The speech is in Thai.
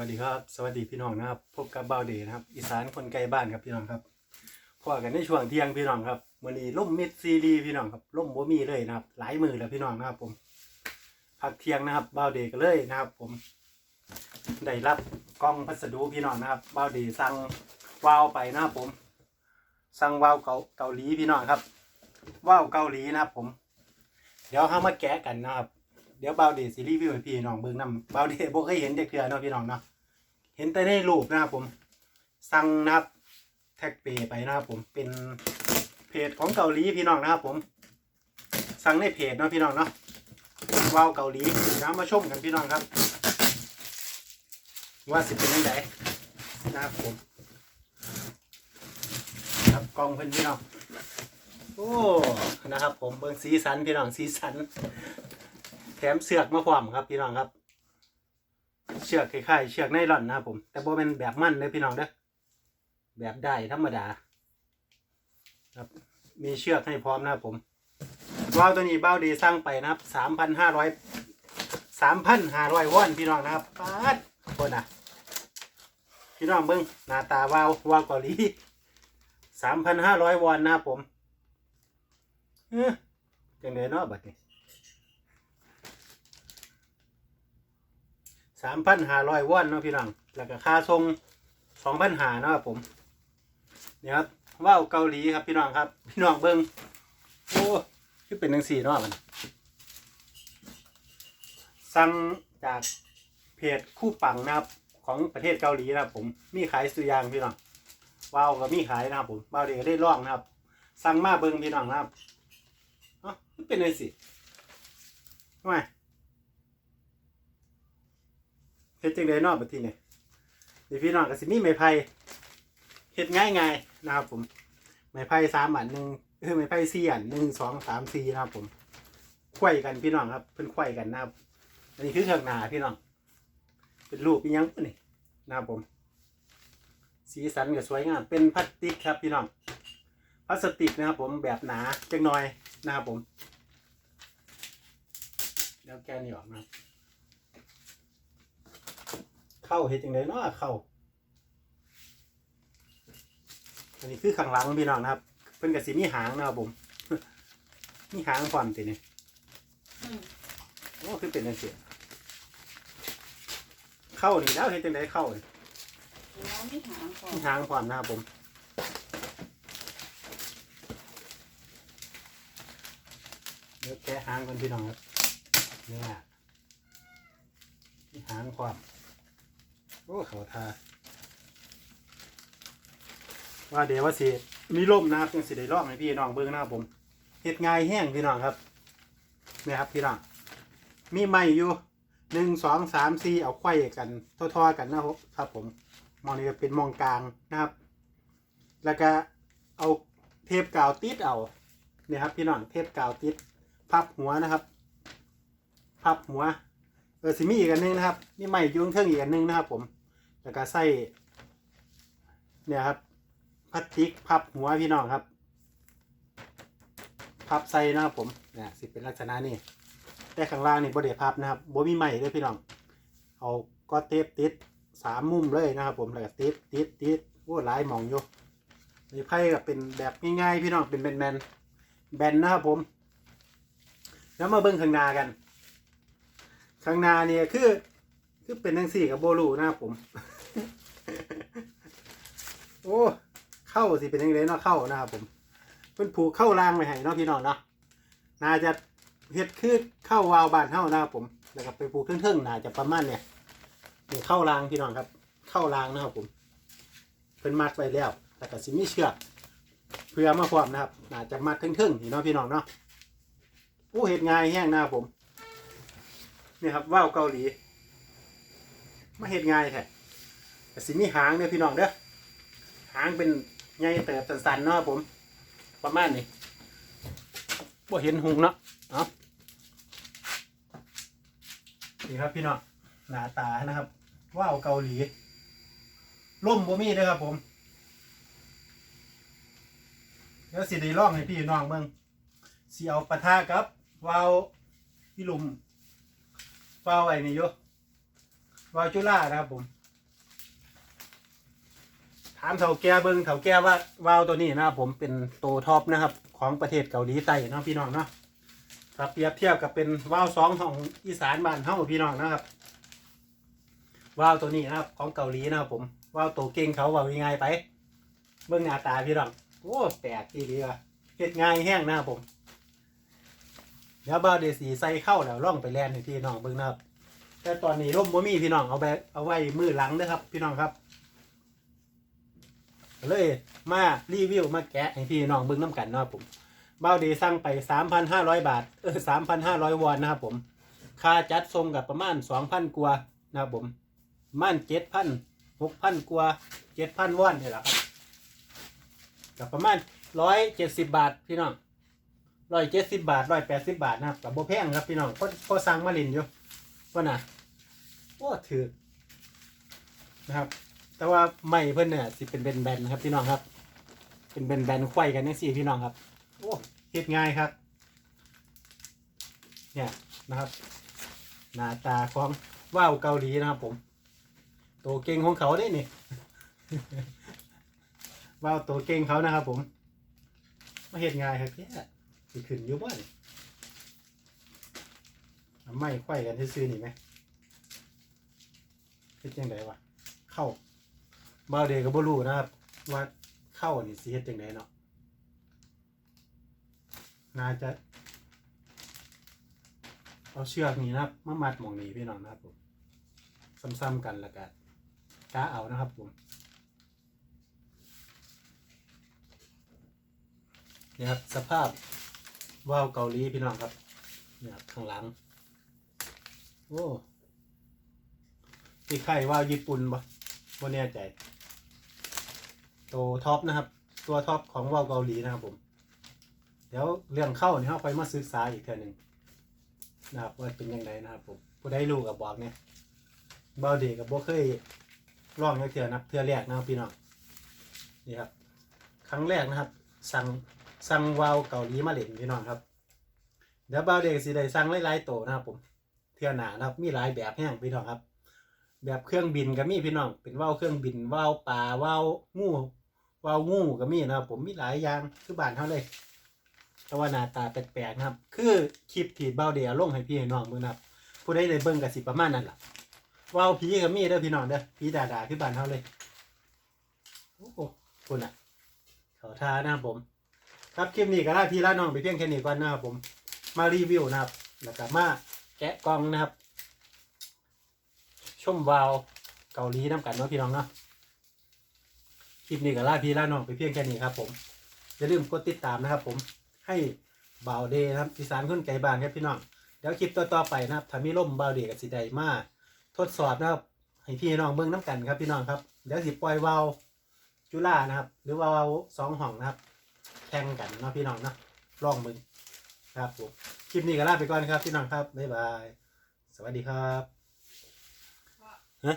วัสดีครับ สวัสดีพี่น้องนะครับ พบกับเบาเดย์นะครับ อีสานคนไกลบ้านครับพี่น้องครับพอกันในช่วงเที่ยงพี่น้องครับวันนี้ล่มมิดซีดีพี่น้องครับล่มบ่มีเลยนะครับ หลายมือแล้วพี่น้องนะครับผมพักเที่ยงนะครับเบาเดย์ก็เลยนะครับ ผมได้รับกล่องพัสดุพี่น้องนะครับเบาเดย์สั่งวาวไปนะครับผมสั่งวาวเกาเกาหลีพี่น้องครับวาวเกาหลีนะครับผม เดี๋ยวเรามาแกะกันนะครับ เดี๋ยวบาวเดซีรีส์วิวให้พี่น้องเบิ่งนำเบาวเดบ่เคยเห็นเด็กเทื่อเนาะพี่น้องเนาะเห็นแต่ในรูปนะครับผมสั่งนะครับแท็กเปไปนะครับผมเป็นเพจของเกาหลีพี่น้องนะครับผม สั่งในเพจเนาะพี่น้องเนาะว้าวเกาหลีเดี๋ยวมาชมกันพี่น้องครับ ว่าสิเป็นยังไงนะครับผม ครับกล้องเพื่อนพี่น้องโอ้นะครับผมเบิ่งสีสันพี่น้องสีสัน แถมเสือกมาพร้อมครับพี่น้องครับ เชือกคล้ายๆเชือกไนล่อนนะครับผม แต่บ่เป็นแบบมั่นเลยพี่น้องเด้อแบบได้ธรรมดา ครับ มีเชือกให้พร้อมนะครับผมว่าวตัวนี้เบ้าดีสร้างไปนะครับสามพันห้าร้อยสามพันห้าร้อยวอนพี่น้องนะครับปาดคนอะพี่น้องเบิ้งหน้าตาว่าววาวเกาหลีสามพันห้าร้อยวอนนะครับผมเอ๊ะจังไดเนาะบัดนี้ สามพันห้าร้อยวอนเนาะพี่น้องแล้วก็ค่าทรงสองพันหาเนาะครับผมเนี่ยครับว่าวเกาหลีครับพี่น้องครับ พี่น้องเบิ้งโอ้คือเป็นหนังสีเนาะมันสั่งจากเพจคู่ปังนะครับของประเทศเกาหลีนะครับ ผมมีขายสุยางพี่น้องว่าวก็มีขายนะครับผมว่าวเด็กได้ล่องนะครับ สั่งมาเบิ้งพี่น้องนะครับเอ๋อมันเป็นไงสิทำไม เฮ็ดจังได๋เนาะบัดทีนี้เดี๋ยพี่น้องก็สิมีไม้ไผ่เฮ็ดง่ายๆนะครับผม ไม้ไผ่สามอันหนึ่งเออไม้ไผ่สี่อันหนึ่งสองสามสี่นะครับผมไขว้กันพี่น้องครับเพิ่นไขว้กันนะครับ อันนี้คือเครื่องหนาพี่น้อง เป็นรูปอีหยังนี่นะครับผม สีสันก็สวยงามเป็นพลาสติกครับพี่น้องพลาสติกนะครับผมแบบหนาจังหน่อยนะครับผม แล้วแกนี่ออกนะครับ เข้าเฮ็ดจังไดเนาะเข้าอันนี้คือข้างหลังพี่น้องนะครับ เพิ่นก็สิมีหางนะครับผมมีหางความตินี่อืมโอ้คือเป็นจังซี่เข้านี่แล้วเฮ็ดจังไดเข้านี่แล้วไม่หาก่อนมีหางความนะครับผมเดี๋ยวแกะหางก่อนพี่น้องครับเนี่ยมีหางความ โอ้ขาทาว่าเดี๋ยวว่าสิมีล่มนะครับจังสิได้รองให้พี่น้องเบิ่งหนะครับผมเฮ็ดง่ายแห้งพี่น้องครับนี่ครับพี่น้องมีไม้อยู่หนึ่งสองสามสี่เอาไขว้กันทอๆกันนะครับผมมองนี้ก็เป็นมองกลางนะครับ แล้วก็เอาเทปกาวติดเอาเนี่ยครับพี่น้องเทปกาวติดพับหัวนะครับ พับหัว เออสิมีอีกอันหนึงนะครับนี่ไม่ยุ่งเครื่องอีกอันหนึงนะครับผม แล้วก็ใส่เนี่ยครับพลาสติกพับหัวพี่น้องครับ พับใส่นะครับผมเนี่ยสิเป็นลักษณะนี้แต่ข้างล่างนี่บริพับนะครับบ่มีไม้เลยพี่น้อง เอาก็เทปติดสามมุมเลยนะครับ ผมแล้วก็ติดติดติดโอ้หลายมองอยู่นี่ไพ่ก็เป็นแบบง่ายๆพี่น้องเป็นแบนๆแบนนะครับผม แล้วมาเบิ้งข้างหน้ากัน ข้างหน้าเนี่ยคือ คือเป็นทังสี่กับโบลูนะครับผม โอ้เข้าสิเป็นยังไงเนาะเข้านะครับผมเพิ่นผูกเข้ารางไว้ให้เนาะพี่น้องเนาะน่าจะเฮ็ดคือเข้าวาวบานเท่านะครับผมแล้วก็ไปผูกเทิงๆน่าจะประมาณเนี่ยนี่เข้ารางพี่น้องครับ เข้ารางนะครับผมเพิ่นมัดไว้แล้วแล้วก็สิมีเชือกเพื่อมาพร้อมนะครับน่าจะมัดเทิงๆนี่เนาะพี่น้องเนาะโอ้เฮ็ดง่ายแห้งนะครับผมนี่ครับว่าวเกาหลีมาเห็ดง่ายแท้แต่สิมีหางเนี่ยพี่น้องเด้อ หางเป็นใหญ่เติบสันๆเนาะครับผม ประมาณนี้บ่เห็นหุงเนาะเอานี่ครับพี่น้องหน้าตานะครับว่าวเกาหลีล่มบ่มีเด้อครับผมเดี๋ยวสิได้ลองให้พี่น้องเบิ่งสิเอาปะทะกับว่าวพี่ลุมวาวไอ้นี่อยู่าวจุฬานะครับผม ถามเถาแก่เบิ้งเถาแก่ว่าวาวตัวนี้นะครับผมเป็นตัวท็อปนะครับ ของประเทศเกาหลีใต้เนาะพี่น้องเนาะครับเปรียบเทียบกับเป็นวาวสองของอีสานบ้านเฮาพี่น้องนะครับวาวตัวนี้นะครับของเกาหลีนะครับผมวาวตัวเก่งเขาว่ายังไงไป เบิ้องหน้าตาพี่น้องโอ้แปลกทีดียวเฮ็ดง่ายแห้งนะครับผมเดี๋ยวบ้าวเดสีใส่เข้าแล้วล่องไปแลนให้พี่น้องเบิ้องนะครับแต่ตอนนี้ร่มบ่มีพี่น้องเอาไปเอาไว้มือหลังเด้อครับ พี่น้องครับ เลยมารีวิวมาแกะให้พี่น้องเบิ่งน้ำกันเนาะครับผมเบ้าดีสั่งไป 3,500 บาท เออ 3,500 วอนนะครับผม ค่าจัดส่งกับประมาณ 2,000 กว่านะครับผมประมาณ7,000 6,000กว่า7,000วอนนี่แหละครับกับประมาณ170บาทพี่น้อง170บาท180บาทนะครับกับโบแพงครับพี่น้องพอพอสั่งมาลินอยู่ว่าน่ะโอ้ถือนะครับ แต่ว่าไม่เพิ่นเนี่ยสิเป็นแบนๆนครับพี่น้องครับ เป็นแบนๆไขว้กันนี่สิพี่น้องครับ โอ้เฮ็ดง่ายครับ เนี่ยนะครับหน้าตาของว่าวเกาหลีนะครับ ผมตัวเก่งของเขาได้นี่ว่าวตัวเก่งเขานะครับ ผมมาเฮ็ดง่ายครับเนี่ยสิขึ้นอยู่บ่นี่เอาไม่ไขว้กันซื่อๆนี่ไหมเฮ็ดยังไงวะเข้า บ่าวเดก็บ่รู้นะครับ ว่าเข้านี่สิเฮ็ดจังไดเนาะน่าจะเอาเชือกนี่นะครับมามัดหมองนี้พี่น้องนะครับผมซ้ำๆกันแล้วก็กาเอานะครับผมนี่ครับสภาพว่าวเกาหลีพี่น้องครับนี่ครับข้างหลัง โอ้ที่ไข่ว่าวญี่ปุ่นบ่บ่แน่ใจ ตัวท็อปนะครับ ตัวท็อปของว่าวเกาหลีนะครับผม เดี๋ยวเรื่องเข้าเนี่ยเราไปมาศึกษาอีกเทื่อหนึ่งนะครับว่าเป็นยังไงนะครับผมผู้ได้รู้กับบอกเนี่ยเบาเด็กกับบ่เคยลองเทื่อนับเทื่อแรกนะครับพี่น้องนี่ครับ ครั้งแรกนะครับ สั่งสั่งวาวเกาหลีมาเล่นพี่น้องครับ เดี๋ยวเบาเด็กสิได้สั่งหลายๆตัวนะครับผมเทื่อหนานะครับ มีหลายแบบแห้งพี่น้องครับ แบบเครื่องบินก็มีพี่น้องเป็นว่าวเครื่องบินว่าวปลาว่าวงู ว่าวงูก็มีนะครับ ผมมีหลายอย่างคือบ้านเท่าเลยแต่ว่าหน้าตาแปลกๆนะครับ คือคลิปที่เบาเดียลงให้พี่ให้น้องเบิ่งนะครับผู้ใดได้เบิ่งก็สิประมาณนั้นล่ะว่าวผีก็มีเด้อพี่น้องเด้อผีดาดาคือบ้านเฮาเลยโอ้โหคุณอะเขาทานะครับผม ครับคลิปนี้ก็ลาพี่ลาน้องไปเพียงแค่นี้ก่อนนะครับผมมารีวิวนะครับแล้วก็มาแกะกล่องนะครับ ชมวาวเกาหลีน้ำกันเนาะพี่น้องเนาะ คลิปนี้ก็ลาพี่ล่าน้องไปเพียงแค่นี้ครับผมอย่าลืมกดติดตามนะครับ ผมให้บ่าวเดย์นะครับอีสานคนไกลบานครับพี่น้องเดี๋ยวคลิปต่อๆไปนะครับถ้ามีล่มบ่าวเดย์กับสิไดมาทดสอบนะครับให้พี่น้องเบิ่งน้ำกันครับพี่น้องครับเดี๋ยวสิปล่อยวาวจุฬานะครับ หรือว่าวาวสองห้องนะครับแข่งกันเนาะพี่น้องเนาะลองมึงครับผมคลิปนี้ก็ลาไปก่อนครับพี่น้องครับบ๊ายบาย สวัสดีครับฮะ